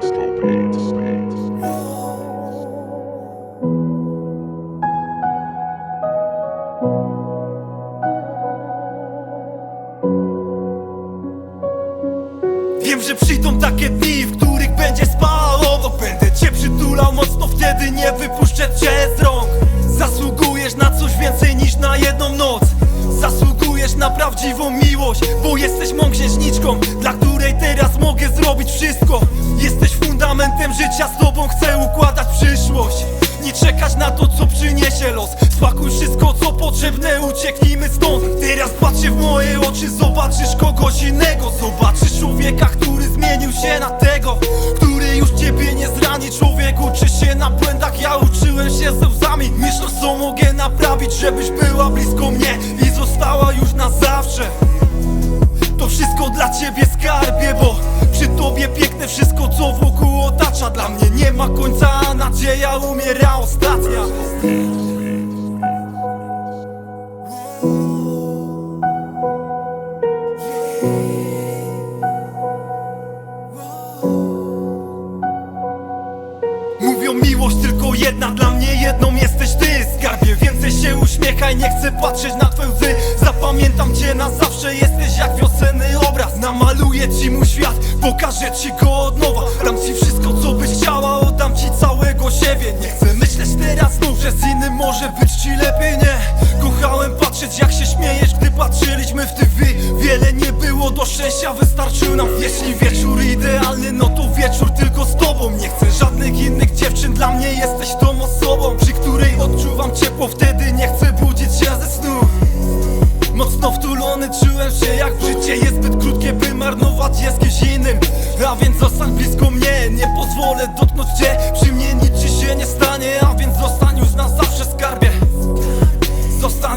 Wiem, że przyjdą takie dni, w których będzie spało Bo będę cię przytulał mocno, wtedy nie wypuszczę cię z rąk. Zasługujesz na coś więcej niż na jedną noc. Zasługujesz na prawdziwą miłość Bo jesteś mą księżniczką, dla której teraz mogę zrobić wszystko fundamentem życia Z tobą chcę układać przyszłość. Nie czekać na to co przyniesie los. Spakuj wszystko co potrzebne Ucieknijmy stąd. Teraz patrz się w moje oczy Zobaczysz kogoś innego. Zobaczysz człowieka, który zmienił się na tego Który już ciebie nie zrani. Człowiek uczy się na błędach Ja uczyłem się ze łzami. Myśląc co mogę naprawić Żebyś była blisko mnie I została już na zawsze. To wszystko dla ciebie skarbie, bo przy tobie piękne wszystko co wokół ma końca, nadzieja umiera ostatnia. Mówią miłość tylko jedna, dla mnie jedną jesteś ty. Skarbie, więcej się uśmiechaj, nie chcę patrzeć na twoje łzy. Zapamiętam cię na zawsze, jesteś jak wiosenny obraz. Namaluję ci mój świat, pokażę ci go myśleć teraz znów, że z innym może być ci lepiej, nie? Kochałem patrzeć jak się śmiejesz, gdy patrzyliśmy w TV Wiele nie było do szczęścia, wystarczył nam Jeśli wieczór idealny, no to wieczór tylko z tobą. Nie chcę żadnych innych dziewczyn, dla mnie jesteś tą osobą Przy której odczuwam ciepło, wtedy nie chcę budzić się ze snu. Mocno wtulony czułem się jak życie jest zbyt krótkie, by marnować je z kimś innym. A więc zostań blisko mnie, nie pozwolę dotknąć cię Przy mnie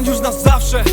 już na zawsze.